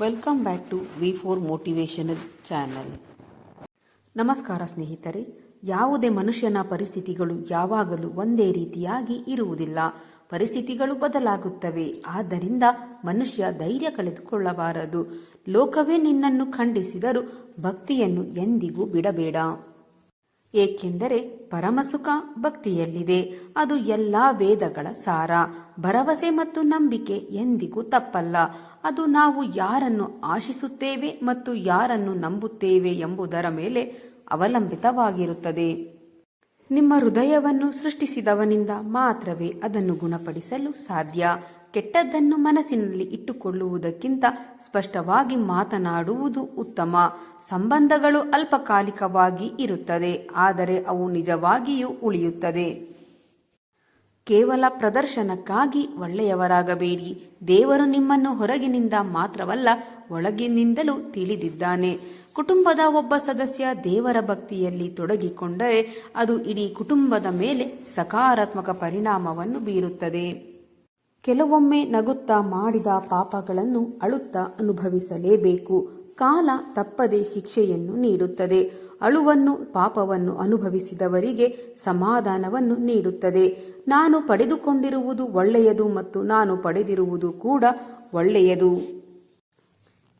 Welcome back to V four motivational channel ನಮಸ್ಕಾರ ಸ್ನೇಹಿತರೆ, ಯಾವುದೇ ಮನುಷ್ಯನ ಪರಿಸ್ಥಿತಿಗಳು ಯಾವಾಗಲೂ ಒಂದೇ ರೀತಿಯಾಗಿ ಇರುವುದಿಲ್ಲ. ಪರಿಸ್ಥಿತಿಗಳು ಬದಲಾಗುತ್ತವೆ. ಆದ್ದರಿಂದ ಮನುಷ್ಯ ಧೈರ್ಯ ಕಳೆದುಕೊಳ್ಳಬಾರದು. ಲೋಕವೇ ನಿನ್ನನ್ನು ಖಂಡಿಸಿದರೂ ಭಕ್ತಿಯನ್ನು ಎಂದಿಗೂ ಬಿಡಬೇಡ. ಏಕೆಂದರೆ ಪರಮಸುಖ ಭಕ್ತಿಯಲ್ಲಿದೆ. ಅದು ಎಲ್ಲ ವೇದಗಳ ಸಾರ. ಭರವಸೆ ಮತ್ತು ನಂಬಿಕೆ ಎಂದಿಗೂ ತಪ್ಪಲ್ಲ. ಅದು ನಾವು ಯಾರನ್ನು ಆಶಿಸುತ್ತೇವೆ ಮತ್ತು ಯಾರನ್ನು ನಂಬುತ್ತೇವೆ ಎಂಬುದರ ಮೇಲೆ ಅವಲಂಬಿತವಾಗಿರುತ್ತದೆ. ನಿಮ್ಮ ಹೃದಯವನ್ನು ಸೃಷ್ಟಿಸಿದವನಿಂದ ಮಾತ್ರವೇ ಅದನ್ನು ಗುಣಪಡಿಸಲು ಸಾಧ್ಯ. ಕೆಟ್ಟದ್ದನ್ನು ಮನಸ್ಸಿನಲ್ಲಿ ಇಟ್ಟುಕೊಳ್ಳುವುದಕ್ಕಿಂತ ಸ್ಪಷ್ಟವಾಗಿ ಮಾತನಾಡುವುದು ಉತ್ತಮ. ಸಂಬಂಧಗಳು ಅಲ್ಪಕಾಲಿಕವಾಗಿ ಇರುತ್ತದೆ, ಆದರೆ ಅವು ನಿಜವಾಗಿಯೂ ಉಳಿಯುತ್ತದೆ. ಕೇವಲ ಪ್ರದರ್ಶನಕ್ಕಾಗಿ ಒಳ್ಳೆಯವರಾಗಬೇಡಿ. ದೇವರು ನಿಮ್ಮನ್ನು ಹೊರಗಿನಿಂದ ಮಾತ್ರವಲ್ಲ, ಒಳಗಿನಿಂದಲೂ ತಿಳಿದಿದ್ದಾನೆ. ಕುಟುಂಬದ ಒಬ್ಬ ಸದಸ್ಯ ದೇವರ ಭಕ್ತಿಯಲ್ಲಿ ತೊಡಗಿಕೊಂಡರೆ ಅದು ಇಡೀ ಕುಟುಂಬದ ಮೇಲೆ ಸಕಾರಾತ್ಮಕ ಪರಿಣಾಮವನ್ನು ಬೀರುತ್ತದೆ. ಕೆಲವೊಮ್ಮೆ ನಗುತ್ತಾ ಮಾಡಿದ ಪಾಪಗಳನ್ನು ಅಳುತ್ತಾ ಅನುಭವಿಸಲೇಬೇಕು. ಕಾಲ ತಪ್ಪದೆ ಶಿಕ್ಷೆಯನ್ನು ನೀಡುತ್ತದೆ. ಅಳುವನ್ನು, ಪಾಪವನ್ನು ಅನುಭವಿಸಿದವರಿಗೆ ಸಮಾಧಾನವನ್ನು ನೀಡುತ್ತದೆ. ನಾನು ಪಡೆದುಕೊಂಡಿರುವುದು ಒಳ್ಳೆಯದು ಮತ್ತು ನಾನು ಪಡೆದಿರುವುದು ಕೂಡ ಒಳ್ಳೆಯದು.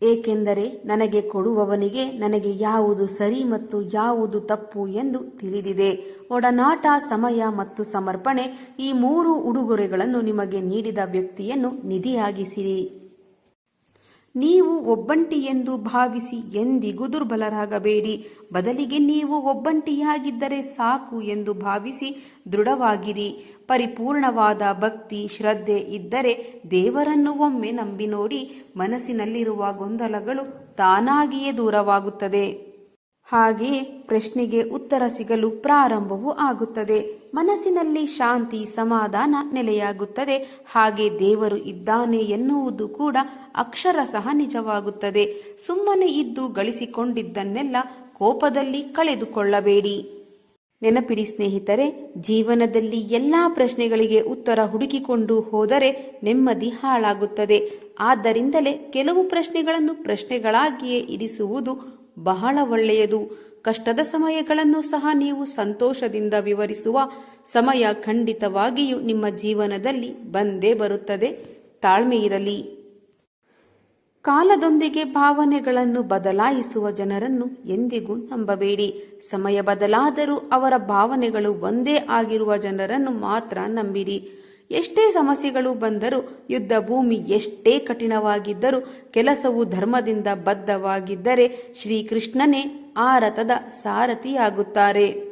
ಏಕೆಂದರೆ ನನಗೆ ಕೊಡುವವನಿಗೆ ನನಗೆ ಯಾವುದು ಸರಿ ಮತ್ತು ಯಾವುದು ತಪ್ಪು ಎಂದು ತಿಳಿದಿದೆ. ಒಡನಾಟ, ಸಮಯ ಮತ್ತು ಸಮರ್ಪಣೆ ಈ ಮೂರು ಉಡುಗೊರೆಗಳನ್ನು ನಿಮಗೆ ನೀಡಿದ ವ್ಯಕ್ತಿಯನ್ನು ನಿಧಿಯಾಗಿಸಿರಿ. ನೀವು ಒಬ್ಬಂಟಿ ಎಂದು ಭಾವಿಸಿ ಎಂದಿಗೂ ದುರ್ಬಲರಾಗಬೇಡಿ. ಬದಲಿಗೆ ನೀವು ಒಬ್ಬಂಟಿಯಾಗಿದ್ದರೆ ಸಾಕು ಎಂದು ಭಾವಿಸಿ ದೃಢವಾಗಿರಿ. ಪರಿಪೂರ್ಣವಾದ ಭಕ್ತಿ, ಶ್ರದ್ಧೆ ಇದ್ದರೆ ದೇವರನ್ನು ಒಮ್ಮೆ ನಂಬಿ ನೋಡಿ ಮನಸ್ಸಿನಲ್ಲಿರುವ ಗೊಂದಲಗಳು ತಾನಾಗಿಯೇ ದೂರವಾಗುತ್ತದೆ. ಹಾಗೆಯೇ ಪ್ರಶ್ನೆಗೆ ಉತ್ತರ ಸಿಗಲು ಪ್ರಾರಂಭವೂ ಆಗುತ್ತದೆ. ಮನಸ್ಸಿನಲ್ಲಿ ಶಾಂತಿ, ಸಮಾಧಾನ ನೆಲೆಯಾಗುತ್ತದೆ. ಹಾಗೆ ದೇವರು ಇದ್ದಾನೆ ಎನ್ನುವುದು ಕೂಡ ಅಕ್ಷರ ಸಹ ನಿಜವಾಗುತ್ತದೆ. ಸುಮ್ಮನೆ ಇದ್ದು ಗಳಿಸಿಕೊಂಡಿದ್ದನ್ನೆಲ್ಲ ಕೋಪದಲ್ಲಿ ಕಳೆದುಕೊಳ್ಳಬೇಡಿ. ನೆನಪಿಡಿ ಸ್ನೇಹಿತರೆ, ಜೀವನದಲ್ಲಿ ಎಲ್ಲಾ ಪ್ರಶ್ನೆಗಳಿಗೆ ಉತ್ತರ ಹುಡುಕಿಕೊಂಡು ಹೋದರೆ ನೆಮ್ಮದಿ ಹಾಳಾಗುತ್ತದೆ. ಆದ್ದರಿಂದಲೇ ಕೆಲವು ಪ್ರಶ್ನೆಗಳನ್ನು ಪ್ರಶ್ನೆಗಳಾಗಿಯೇ ಇರಿಸುವುದು ಬಹಳ ಒಳ್ಳೆಯದು. ಕಷ್ಟದ ಸಮಯಗಳನ್ನು ಸಹ ನೀವು ಸಂತೋಷದಿಂದ ವಿವರಿಸುವ ಸಮಯ ಖಂಡಿತವಾಗಿಯೂ ನಿಮ್ಮ ಜೀವನದಲ್ಲಿ ಬಂದೇ ಬರುತ್ತದೆ. ತಾಳ್ಮೆ ಇರಲಿ. ಕಾಲದೊಂದಿಗೆ ಭಾವನೆಗಳನ್ನು ಬದಲಾಯಿಸುವ ಜನರನ್ನು ಎಂದಿಗೂ ನಂಬಬೇಡಿ. ಸಮಯ ಬದಲಾದರೂ ಅವರ ಭಾವನೆಗಳು ಒಂದೇ ಆಗಿರುವ ಜನರನ್ನು ಮಾತ್ರ ನಂಬಿರಿ. ಎಷ್ಟೇ ಸಮಸ್ಯೆಗಳು ಬಂದರೂ ಯುದ್ಧ ಭೂಮಿ ಎಷ್ಟೇ ಕಠಿಣವಾಗಿದ್ದರೂ ಕೆಲಸವು ಧರ್ಮದಿಂದ ಬದ್ಧವಾಗಿದ್ದರೆ ಶ್ರೀಕೃಷ್ಣನೇ ಆ ರಥದ ಸಾರಥಿಯಾಗುತ್ತಾರೆ.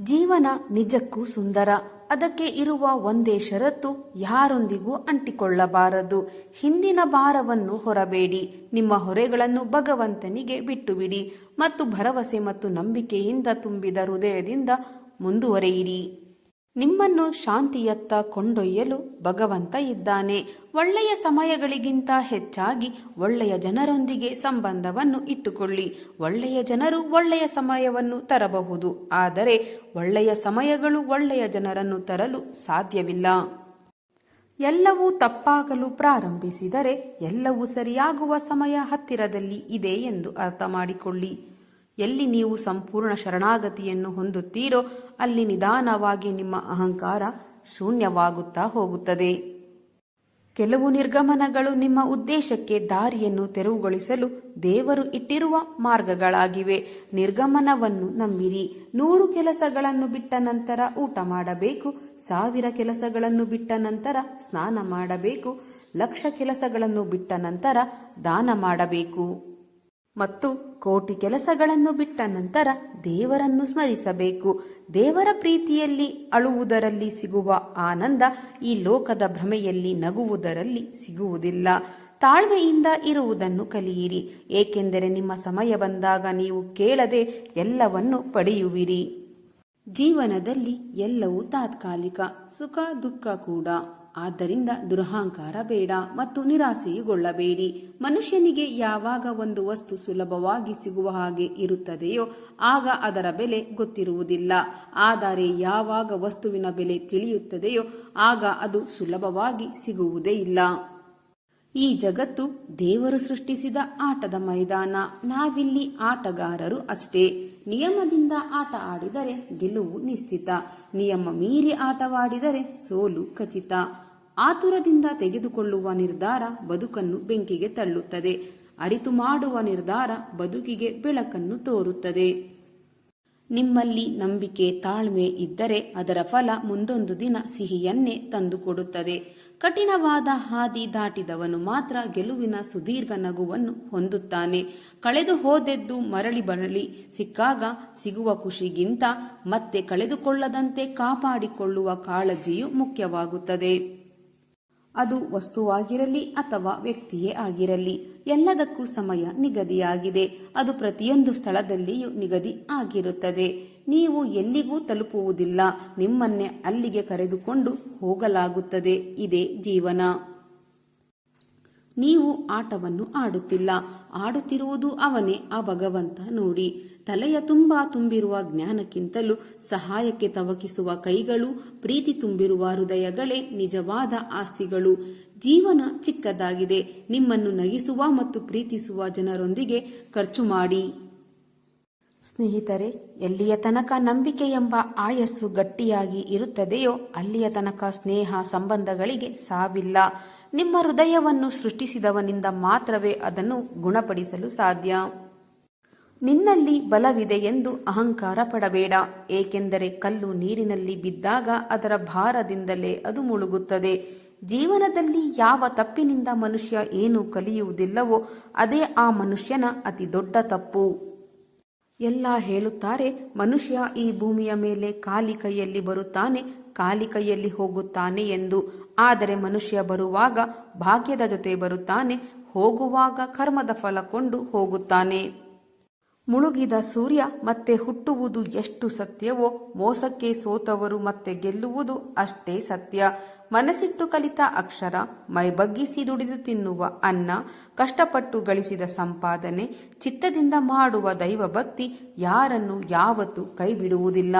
ಜೀವನ ನಿಜಕ್ಕೂ ಸುಂದರ. ಅದಕ್ಕೆ ಇರುವ ಒಂದೇ ಷರತ್ತು ಯಾರೊಂದಿಗೂ ಅಂಟಿಕೊಳ್ಳಬಾರದು. ಹಿಂದಿನ ಭಾರವನ್ನು ಹೊರಬೇಡಿ. ನಿಮ್ಮ ಹೊರೆಗಳನ್ನು ಭಗವಂತನಿಗೆ ಬಿಟ್ಟುಬಿಡಿ. ಮತ್ತು ಭರವಸೆ ಮತ್ತು ನಂಬಿಕೆಯಿಂದ ತುಂಬಿದ ಹೃದಯದಿಂದ ಮುಂದುವರೆಯಿರಿ. ನಿಮ್ಮನ್ನು ಶಾಂತಿಯತ್ತ ಕೊಂಡೊಯ್ಯಲು ಭಗವಂತ ಇದ್ದಾನೆ. ಒಳ್ಳೆಯ ಸಮಯಗಳಿಗಿಂತ ಹೆಚ್ಚಾಗಿ ಒಳ್ಳೆಯ ಜನರೊಂದಿಗೆ ಸಂಬಂಧವನ್ನು ಇಟ್ಟುಕೊಳ್ಳಿ. ಒಳ್ಳೆಯ ಜನರು ಒಳ್ಳೆಯ ಸಮಯವನ್ನು ತರಬಹುದು. ಆದರೆ ಒಳ್ಳೆಯ ಸಮಯಗಳು ಒಳ್ಳೆಯ ಜನರನ್ನು ತರಲು ಸಾಧ್ಯವಿಲ್ಲ. ಎಲ್ಲವೂ ತಪ್ಪಾಗಲು ಪ್ರಾರಂಭಿಸಿದರೆ ಎಲ್ಲವೂ ಸರಿಯಾಗುವ ಸಮಯ ಹತ್ತಿರದಲ್ಲಿ ಇದೆ ಎಂದು ಅರ್ಥ ಮಾಡಿಕೊಳ್ಳಿ ಎಲ್ಲಿ ನೀವು ಸಂಪೂರ್ಣ ಶರಣಾಗತಿಯನ್ನು ಹೊಂದುತ್ತೀರೋ, ಅಲ್ಲಿ ನಿಧಾನವಾಗಿ ನಿಮ್ಮ ಅಹಂಕಾರ ಶೂನ್ಯವಾಗುತ್ತಾ ಹೋಗುತ್ತದೆ. ಕೆಲವು ನಿರ್ಗಮನಗಳು ನಿಮ್ಮ ಉದ್ದೇಶಕ್ಕೆ ದಾರಿಯನ್ನು ತೆರವುಗೊಳಿಸಲು ದೇವರು ಇಟ್ಟಿರುವ ಮಾರ್ಗಗಳಾಗಿವೆ. ನಿರ್ಗಮನವನ್ನು ನಂಬಿರಿ. ನೂರು ಕೆಲಸಗಳನ್ನು ಬಿಟ್ಟ ನಂತರ ಊಟ ಮಾಡಬೇಕು. ಸಾವಿರ ಕೆಲಸಗಳನ್ನು ಬಿಟ್ಟ ನಂತರ ಸ್ನಾನ ಮಾಡಬೇಕು. ಲಕ್ಷ ಕೆಲಸಗಳನ್ನು ಬಿಟ್ಟ ನಂತರ ದಾನ ಮಾಡಬೇಕು. ಮತ್ತು ಕೋಟಿ ಕೆಲಸಗಳನ್ನು ಬಿಟ್ಟ ನಂತರ ದೇವರನ್ನು ಸ್ಮರಿಸಬೇಕು. ದೇವರ ಪ್ರೀತಿಯಲ್ಲಿ ಅಳುವುದರಲ್ಲಿ ಸಿಗುವ ಆನಂದ ಈ ಲೋಕದ ಭ್ರಮೆಯಲ್ಲಿ ನಗುವುದರಲ್ಲಿ ಸಿಗುವುದಿಲ್ಲ. ತಾಳ್ಮೆಯಿಂದ ಇರುವುದನ್ನು ಕಲಿಯಿರಿ. ಏಕೆಂದರೆ ನಿಮ್ಮ ಸಮಯ ಬಂದಾಗ ನೀವು ಕೇಳದೆ ಎಲ್ಲವನ್ನು ಪಡೆಯುವಿರಿ. ಜೀವನದಲ್ಲಿ ಎಲ್ಲವೂ ತಾತ್ಕಾಲಿಕ, ಸುಖ, ದುಃಖ ಕೂಡ. ಆದ್ದರಿಂದ ದುರಹಂಕಾರ ಬೇಡ ಮತ್ತು ನಿರಾಸೆಯುಗೊಳ್ಳಬೇಡಿ. ಮನುಷ್ಯನಿಗೆ ಯಾವಾಗ ಒಂದು ವಸ್ತು ಸುಲಭವಾಗಿ ಸಿಗುವ ಹಾಗೆ ಇರುತ್ತದೆಯೋ ಆಗ ಅದರ ಬೆಲೆ ಗೊತ್ತಿರುವುದಿಲ್ಲ. ಆದರೆ ಯಾವಾಗ ವಸ್ತುವಿನ ಬೆಲೆ ತಿಳಿಯುತ್ತದೆಯೋ ಆಗ ಅದು ಸುಲಭವಾಗಿ ಸಿಗುವುದೇ ಇಲ್ಲ. ಈ ಜಗತ್ತು ದೇವರು ಸೃಷ್ಟಿಸಿದ ಆಟದ ಮೈದಾನ. ನಾವಿಲ್ಲಿ ಆಟಗಾರರು ಅಷ್ಟೇ. ನಿಯಮದಿಂದ ಆಟ ಆಡಿದರೆ ಗೆಲುವು ನಿಶ್ಚಿತ. ನಿಯಮ ಮೀರಿ ಆಟವಾಡಿದರೆ ಸೋಲು ಖಚಿತ. ಆತುರದಿಂದ ತೆಗೆದುಕೊಳ್ಳುವ ನಿರ್ಧಾರ ಬದುಕನ್ನು ಬೆಂಕಿಗೆ ತಳ್ಳುತ್ತದೆ. ಅರಿತು ಮಾಡುವ ನಿರ್ಧಾರ ಬದುಕಿಗೆ ಬೆಳಕನ್ನು ತೋರುತ್ತದೆ. ನಿಮ್ಮಲ್ಲಿ ನಂಬಿಕೆ ತಾಳ್ಮೆ ಇದ್ದರೆ ಅದರ ಫಲ ಮುಂದೊಂದು ದಿನ ಸಿಹಿಯನ್ನೇ ತಂದುಕೊಡುತ್ತದೆ. ಕಠಿಣವಾದ ಹಾದಿ ದಾಟಿದವನು ಮಾತ್ರ ಗೆಲುವಿನ ಸುದೀರ್ಘ ನಗುವನ್ನು ಹೊಂದುತ್ತಾನೆ. ಕಳೆದು ಹೋದೆದ್ದು ಮರಳಿ ಬರಲಿ, ಸಿಕ್ಕಾಗ ಸಿಗುವ ಖುಷಿಗಿಂತ ಮತ್ತೆ ಕಳೆದುಕೊಳ್ಳದಂತೆ ಕಾಪಾಡಿಕೊಳ್ಳುವ ಕಾಳಜಿಯು ಮುಖ್ಯವಾಗುತ್ತದೆ. ಅದು ವಸ್ತುವಾಗಿರಲಿ ಅಥವಾ ವ್ಯಕ್ತಿಯೇ ಆಗಿರಲಿ, ಎಲ್ಲದಕ್ಕೂ ಸಮಯ ನಿಗದಿಯಾಗಿದೆ. ಅದು ಪ್ರತಿಯೊಂದು ಸ್ಥಳದಲ್ಲಿಯೂ ನಿಗದಿ ಆಗಿರುತ್ತದೆ. ನೀವು ಎಲ್ಲಿಗೂ ತಲುಪುವುದಿಲ್ಲ, ನಿಮ್ಮನ್ನೇ ಅಲ್ಲಿಗೆ ಕರೆದುಕೊಂಡು ಹೋಗಲಾಗುತ್ತದೆ. ಇದೇ ಜೀವನ. ನೀವು ಆಟವನ್ನು ಆಡುತ್ತಿಲ್ಲ. ಆಡುತ್ತಿರುವುದು ಅವನೇ, ಆ ಭಗವಂತ ನೋಡಿ. ತಲೆಯ ತುಂಬ ತುಂಬಿರುವ ಜ್ಞಾನಕ್ಕಿಂತಲೂ ಸಹಾಯಕ್ಕೆ ತವಕಿಸುವ ಕೈಗಳು, ಪ್ರೀತಿ ತುಂಬಿರುವ ಹೃದಯಗಳೇ ನಿಜವಾದ ಆಸ್ತಿಗಳು. ಜೀವನ ಚಿಕ್ಕದಾಗಿದೆ. ನಿಮ್ಮನ್ನು ನಗಿಸುವ ಮತ್ತು ಪ್ರೀತಿಸುವ ಜನರೊಂದಿಗೆ ಖರ್ಚು ಮಾಡಿ. ಸ್ನೇಹಿತರೆ, ಎಲ್ಲಿಯ ತನಕ ನಂಬಿಕೆ ಎಂಬ ಆಯಸ್ಸು ಗಟ್ಟಿಯಾಗಿ ಇರುತ್ತದೆಯೋ, ಅಲ್ಲಿಯ ತನಕ ಸ್ನೇಹ ಸಂಬಂಧಗಳಿಗೆ ಸಾವಿಲ್ಲ. ನಿಮ್ಮ ಹೃದಯವನ್ನು ಸೃಷ್ಟಿಸಿದವನಿಂದ ಮಾತ್ರವೇ ಅದನ್ನು ಗುಣಪಡಿಸಲು ಸಾಧ್ಯ. ನಿನ್ನಲ್ಲಿ ಬಲವಿದೆ ಎಂದು ಅಹಂಕಾರ ಪಡಬೇಡ, ಏಕೆಂದರೆ ಕಲ್ಲು ನೀರಿನಲ್ಲಿ ಬಿದ್ದಾಗ ಅದರ ಭಾರದಿಂದಲೇ ಅದು ಮುಳುಗುತ್ತದೆ. ಜೀವನದಲ್ಲಿ ಯಾವ ತಪ್ಪಿನಿಂದ ಮನುಷ್ಯ ಏನು ಕಲಿಯುವುದಿಲ್ಲವೋ ಅದೇ ಆ ಮನುಷ್ಯನ ಅತಿ ದೊಡ್ಡ ತಪ್ಪು. ಎಲ್ಲ ಹೇಳುತ್ತಾರೆ, ಮನುಷ್ಯ ಈ ಭೂಮಿಯ ಮೇಲೆ ಖಾಲಿ ಕೈಯಲ್ಲಿ ಬರುತ್ತಾನೆ ಖಾಲಿ ಕೈಯಲ್ಲಿ ಹೋಗುತ್ತಾನೆ ಎಂದು. ಆದರೆ ಮನುಷ್ಯ ಬರುವಾಗ ಭಾಗ್ಯದ ಜೊತೆ ಬರುತ್ತಾನೆ, ಹೋಗುವಾಗ ಕರ್ಮದ ಫಲ ಕೊಂಡು ಹೋಗುತ್ತಾನೆ. ಮುಳುಗಿದ ಸೂರ್ಯ ಮತ್ತೆ ಹುಟ್ಟುವುದು ಎಷ್ಟು ಸತ್ಯವೋ, ಮೋಸಕ್ಕೆ ಸೋತವರು ಮತ್ತೆ ಗೆಲ್ಲುವುದು ಅಷ್ಟೇ ಸತ್ಯ. ಮನಸ್ಸಿಟ್ಟು ಕಲಿತ ಅಕ್ಷರ ಮೈಬಗ್ಗಿಸಿ ದುಡಿದು ತಿನ್ನುವ ಅನ್ನ, ಕಷ್ಟಪಟ್ಟು ಗಳಿಸಿದ ಸಂಪಾದನೆ, ಚಿತ್ತದಿಂದ ಮಾಡುವ ದೈವಭಕ್ತಿ ಯಾರನ್ನು ಯಾವತ್ತೂ ಕೈಬಿಡುವುದಿಲ್ಲ.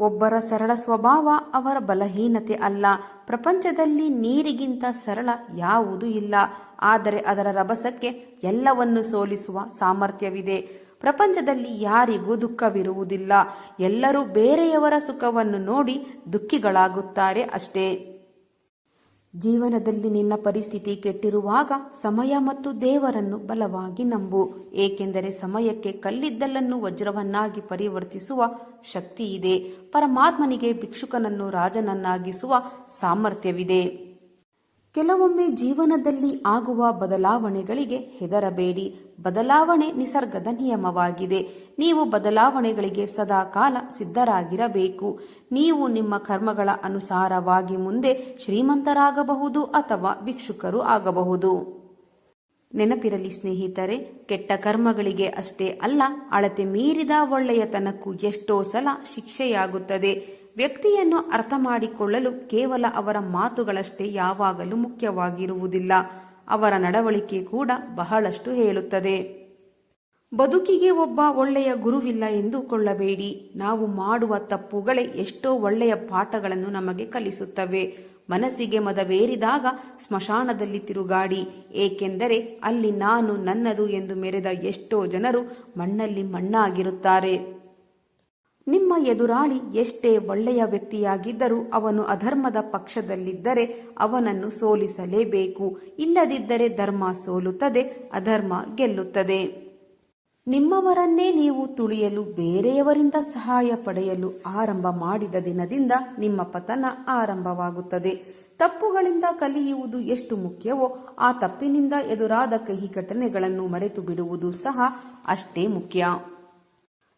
ಒಬ್ಬರ ಸರಳ ಸ್ವಭಾವ ಅವರ ಬಲಹೀನತೆ ಅಲ್ಲ. ಪ್ರಪಂಚದಲ್ಲಿ ನೀರಿಗಿಂತ ಸರಳ ಯಾವುದೂ ಇಲ್ಲ. ಆದರೆ ಅದರ ರಭಸಕ್ಕೆ ಎಲ್ಲವನ್ನು ಸೋಲಿಸುವ ಸಾಮರ್ಥ್ಯವಿದೆ. ಪ್ರಪಂಚದಲ್ಲಿ ಯಾರಿಗೂ ದುಃಖವಿರುವುದಿಲ್ಲ. ಎಲ್ಲರೂ ಬೇರೆಯವರ ಸುಖವನ್ನು ನೋಡಿ ದುಃಖಿಗಳಾಗುತ್ತಾರೆ ಅಷ್ಟೇ. ಜೀವನದಲ್ಲಿ ನಿನ್ನ ಪರಿಸ್ಥಿತಿ ಕೆಟ್ಟಿರುವಾಗ ಸಮಯ ಮತ್ತು ದೇವರನ್ನು ಬಲವಾಗಿ ನಂಬು. ಏಕೆಂದರೆ ಸಮಯಕ್ಕೆ ಕಲ್ಲಿದ್ದಲನ್ನು ವಜ್ರವನ್ನಾಗಿ ಪರಿವರ್ತಿಸುವ ಶಕ್ತಿ ಇದೆ ಪರಮಾತ್ಮನಿಗೆ ಭಿಕ್ಷುಕನನ್ನು ರಾಜನನ್ನಾಗಿಸುವ ಸಾಮರ್ಥ್ಯವಿದೆ. ಕೆಲವೊಮ್ಮೆ ಜೀವನದಲ್ಲಿ ಆಗುವ ಬದಲಾವಣೆಗಳಿಗೆ ಹೆದರಬೇಡಿ. ಬದಲಾವಣೆ ನಿಸರ್ಗದ ನಿಯಮವಾಗಿದೆ. ನೀವು ಬದಲಾವಣೆಗಳಿಗೆ ಸದಾ ಕಾಲ ಸಿದ್ಧರಾಗಿರಬೇಕು. ನೀವು ನಿಮ್ಮ ಕರ್ಮಗಳ ಅನುಸಾರವಾಗಿ ಮುಂದೆ ಶ್ರೀಮಂತರಾಗಬಹುದು ಅಥವಾ ಭಿಕ್ಷುಕರು ಆಗಬಹುದು. ನೆನಪಿರಲಿ ಸ್ನೇಹಿತರೆ, ಕೆಟ್ಟ ಕರ್ಮಗಳಿಗೆ ಅಷ್ಟೇ ಅಲ್ಲ, ಅಳತೆ ಮೀರಿದ ಒಳ್ಳೆಯತನಕ್ಕೂ ಎಷ್ಟೋ ಸಲ ಶಿಕ್ಷೆಯಾಗುತ್ತದೆ. ವ್ಯಕ್ತಿಯನ್ನು ಅರ್ಥ ಮಾಡಿಕೊಳ್ಳಲು ಕೇವಲ ಅವರ ಮಾತುಗಳಷ್ಟೇ ಯಾವಾಗಲೂ ಮುಖ್ಯವಾಗಿರುವುದಿಲ್ಲ. ಅವರ ನಡವಳಿಕೆ ಕೂಡ ಬಹಳಷ್ಟು ಹೇಳುತ್ತದೆ. ಬದುಕಿಗೆ ಒಬ್ಬ ಒಳ್ಳೆಯ ಗುರುವಿಲ್ಲ ಎಂದುಕೊಳ್ಳಬೇಡಿ. ನಾವು ಮಾಡುವ ತಪ್ಪುಗಳೇ ಎಷ್ಟೋ ಒಳ್ಳೆಯ ಪಾಠಗಳನ್ನು ನಮಗೆ ಕಲಿಸುತ್ತವೆ. ಮನಸ್ಸಿಗೆ ಮದವೇರಿದಾಗ ಸ್ಮಶಾನದಲ್ಲಿ ತಿರುಗಾಡಿ. ಏಕೆಂದರೆ ಅಲ್ಲಿ ನಾನು ನನ್ನದು ಎಂದು ಮೆರೆದ ಎಷ್ಟೋ ಜನರು ಮಣ್ಣಲ್ಲಿ ಮಣ್ಣಾಗಿರುತ್ತಾರೆ. ನಿಮ್ಮ ಎದುರಾಳಿ ಎಷ್ಟೇ ಒಳ್ಳೆಯ ವ್ಯಕ್ತಿಯಾಗಿದ್ದರೂ ಅವನು ಅಧರ್ಮದ ಪಕ್ಷದಲ್ಲಿದ್ದರೆ ಅವನನ್ನು ಸೋಲಿಸಲೇಬೇಕು. ಇಲ್ಲದಿದ್ದರೆ ಧರ್ಮ ಸೋಲುತ್ತದೆ, ಅಧರ್ಮ ಗೆಲ್ಲುತ್ತದೆ. ನಿಮ್ಮವರನ್ನೇ ನೀವು ತುಳಿಯಲು ಬೇರೆಯವರಿಂದ ಸಹಾಯ ಪಡೆಯಲು ಆರಂಭ ಮಾಡಿದ ದಿನದಿಂದ ನಿಮ್ಮ ಪತನ ಆರಂಭವಾಗುತ್ತದೆ. ತಪ್ಪುಗಳಿಂದ ಕಲಿಯುವುದು ಎಷ್ಟು ಮುಖ್ಯವೋ ಆ ತಪ್ಪಿನಿಂದ ಎದುರಾದ ಕಹಿ ಘಟನೆಗಳನ್ನು ಮರೆತು ಬಿಡುವುದು ಸಹ ಅಷ್ಟೇ ಮುಖ್ಯ.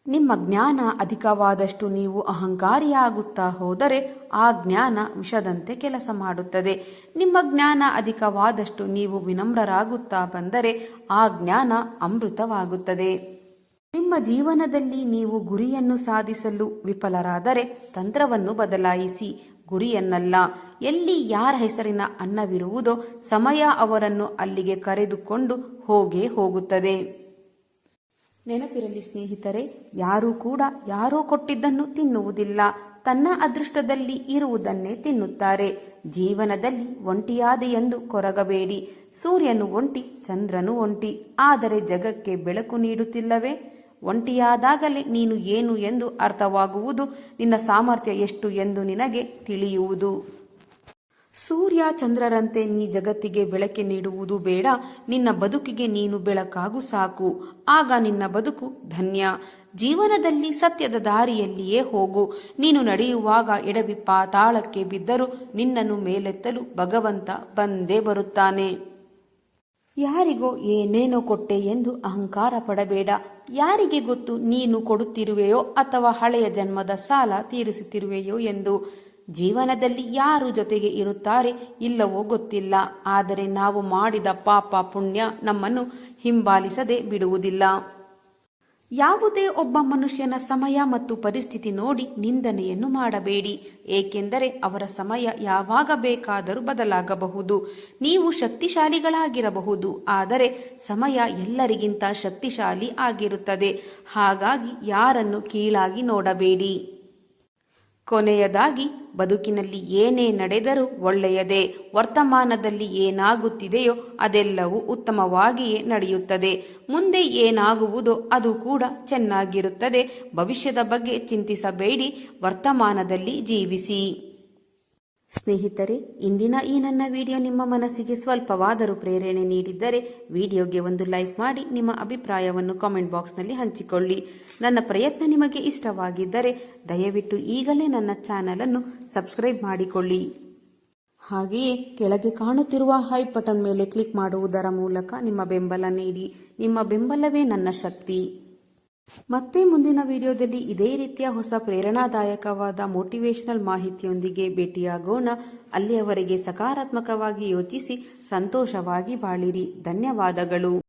ನಿಮ್ಮ ಜ್ಞಾನ ಅಧಿಕವಾದಷ್ಟು ನೀವು ಅಹಂಕಾರಿಯಾಗುತ್ತಾ ಹೋದರೆ ಆ ಜ್ಞಾನ ವಿಷದಂತೆ ಕೆಲಸ ಮಾಡುತ್ತದೆ. ನಿಮ್ಮ ಜ್ಞಾನ ಅಧಿಕವಾದಷ್ಟು ನೀವು ವಿನಮ್ರರಾಗುತ್ತಾ ಬಂದರೆ ಆ ಜ್ಞಾನ ಅಮೃತವಾಗುತ್ತದೆ. ನಿಮ್ಮ ಜೀವನದಲ್ಲಿ ನೀವು ಗುರಿಯನ್ನು ಸಾಧಿಸಲು ವಿಫಲರಾದರೆ ತಂತ್ರವನ್ನು ಬದಲಾಯಿಸಿ, ಗುರಿಯನ್ನಲ್ಲ. ಎಲ್ಲಿ ಯಾರ ಹೆಸರಿನ ಅನ್ನವಿರುವುದೋ ಸಮಯ ಅವರನ್ನು ಅಲ್ಲಿಗೆ ಕರೆದುಕೊಂಡು ಹೋಗೇ ಹೋಗುತ್ತದೆ. ನೆನಪಿರಲಿ ಸ್ನೇಹಿತರೆ, ಯಾರೂ ಕೂಡ ಯಾರೋ ಕೊಟ್ಟಿದ್ದನ್ನು ತಿನ್ನುವುದಿಲ್ಲ. ತನ್ನ ಅದೃಷ್ಟದಲ್ಲಿ ಇರುವುದನ್ನೇ ತಿನ್ನುತ್ತಾರೆ. ಜೀವನದಲ್ಲಿ ಒಂಟಿಯಾದೆ ಎಂದು ಕೊರಗಬೇಡಿ. ಸೂರ್ಯನು ಒಂಟಿ, ಚಂದ್ರನು ಒಂಟಿ. ಆದರೆ ಜಗಕ್ಕೆ ಬೆಳಕು ನೀಡುತ್ತಿಲ್ಲವೇ? ಒಂಟಿಯಾದಾಗಲೇ ನೀನು ಏನು ಎಂದು ಅರ್ಥವಾಗುವುದು? ನಿನ್ನ ಸಾಮರ್ಥ್ಯ ಎಷ್ಟು ಎಂದು ನಿನಗೆ ತಿಳಿಯುವುದು? ಸೂರ್ಯ ಚಂದ್ರರಂತೆ ನೀ ಜಗತ್ತಿಗೆ ಬೆಳಕೆ ನೀಡುವುದು ಬೇಡ. ನಿನ್ನ ಬದುಕಿಗೆ ನೀನು ಬೆಳಕಾಗು ಸಾಕು. ಆಗ ನಿನ್ನ ಬದುಕು ಧನ್ಯ. ಜೀವನದಲ್ಲಿ ಸತ್ಯದ ದಾರಿಯಲ್ಲಿಯೇ ಹೋಗು. ನೀನು ನಡೆಯುವಾಗ ಎಡವಿ ತಾಳಕ್ಕೆ ಬಿದ್ದರೂ ನಿನ್ನನ್ನು ಮೇಲೆತ್ತಲು ಭಗವಂತ ಬಂದೇ ಬರುತ್ತಾನೆ. ಯಾರಿಗೋ ಏನೇನೋ ಕೊಟ್ಟೆ ಎಂದು ಅಹಂಕಾರ ಪಡಬೇಡ. ಯಾರಿಗೆ ಗೊತ್ತು ನೀನು ಕೊಡುತ್ತಿರುವೆಯೋ ಅಥವಾ ಹಳೆಯ ಜನ್ಮದ ಸಾಲ ತೀರಿಸುತ್ತಿರುವೆಯೋ ಎಂದು. ಜೀವನದಲ್ಲಿ ಯಾರು ಜೊತೆಗೆ ಇರುತ್ತಾರೆ ಇಲ್ಲವೋ ಗೊತ್ತಿಲ್ಲ. ಆದರೆ ನಾವು ಮಾಡಿದ ಪಾಪ ಪುಣ್ಯ ನಮ್ಮನ್ನು ಹಿಂಬಾಲಿಸದೆ ಬಿಡುವುದಿಲ್ಲ. ಯಾವುದೇ ಒಬ್ಬ ಮನುಷ್ಯನ ಸಮಯ ಮತ್ತು ಪರಿಸ್ಥಿತಿ ನೋಡಿ ನಿಂದನೆಯನ್ನು ಮಾಡಬೇಡಿ. ಏಕೆಂದರೆ ಅವರ ಸಮಯ ಯಾವಾಗ ಬೇಕಾದರೂ ಬದಲಾಗಬಹುದು. ನೀವು ಶಕ್ತಿಶಾಲಿಗಳಾಗಿರಬಹುದು. ಆದರೆ ಸಮಯ ಎಲ್ಲರಿಗಿಂತ ಶಕ್ತಿಶಾಲಿ ಆಗಿರುತ್ತದೆ. ಹಾಗಾಗಿ ಯಾರನ್ನು ಕೀಳಾಗಿ ನೋಡಬೇಡಿ. ಕೊನೆಯದಾಗಿ, ಬದುಕಿನಲ್ಲಿ ಏನೇ ನಡೆದರೂ ಒಳ್ಳೆಯದೇ, ವರ್ತಮಾನದಲ್ಲಿ ಏನಾಗುತ್ತಿದೆಯೋ ಅದೆಲ್ಲವೂ ಉತ್ತಮವಾಗಿಯೇ ನಡೆಯುತ್ತದೆ. ಮುಂದೆ ಏನಾಗುವುದೋ ಅದು ಕೂಡ ಚೆನ್ನಾಗಿರುತ್ತದೆ. ಭವಿಷ್ಯದ ಬಗ್ಗೆ ಚಿಂತಿಸಬೇಡಿ. ವರ್ತಮಾನದಲ್ಲಿ ಜೀವಿಸಿ. ಸ್ನೇಹಿತರೆ, ಇಂದಿನ ಈ ನನ್ನ ವಿಡಿಯೋ ನಿಮ್ಮ ಮನಸ್ಸಿಗೆ ಸ್ವಲ್ಪವಾದರೂ ಪ್ರೇರಣೆ ನೀಡಿದ್ದರೆ ವಿಡಿಯೋಗೆ ಒಂದು ಲೈಕ್ ಮಾಡಿ, ನಿಮ್ಮ ಅಭಿಪ್ರಾಯವನ್ನು ಕಾಮೆಂಟ್ ಬಾಕ್ಸ್ನಲ್ಲಿ ಹಂಚಿಕೊಳ್ಳಿ. ನನ್ನ ಪ್ರಯತ್ನ ನಿಮಗೆ ಇಷ್ಟವಾಗಿದ್ದರೆ ದಯವಿಟ್ಟು ಈಗಲೇ ನನ್ನ ಚಾನಲನ್ನು ಸಬ್ಸ್ಕ್ರೈಬ್ ಮಾಡಿಕೊಳ್ಳಿ. ಹಾಗೆಯೇ ಕೆಳಗೆ ಕಾಣುತ್ತಿರುವ ಹೈ ಬಟನ್ ಮೇಲೆ ಕ್ಲಿಕ್ ಮಾಡುವುದರ ಮೂಲಕ ನಿಮ್ಮ ಬೆಂಬಲ ನೀಡಿ. ನಿಮ್ಮ ಬೆಂಬಲವೇ ನನ್ನ ಶಕ್ತಿ. ಮತ್ತೆ ಮುಂದಿನ ವಿಡಿಯೋದಲ್ಲಿ ಇದೇ ರೀತಿಯ ಹೊಸ ಪ್ರೇರಣಾದಾಯಕವಾದ ಮೋಟಿವೇಶನಲ್ ಮಾಹಿತಿಯೊಂದಿಗೆ ಭೇಟಿಯಾಗೋಣ. ಅಲ್ಲಿಯವರೆಗೆ ಸಕಾರಾತ್ಮಕವಾಗಿ ಯೋಚಿಸಿ, ಸಂತೋಷವಾಗಿ ಬಾಳಿರಿ. ಧನ್ಯವಾದಗಳು.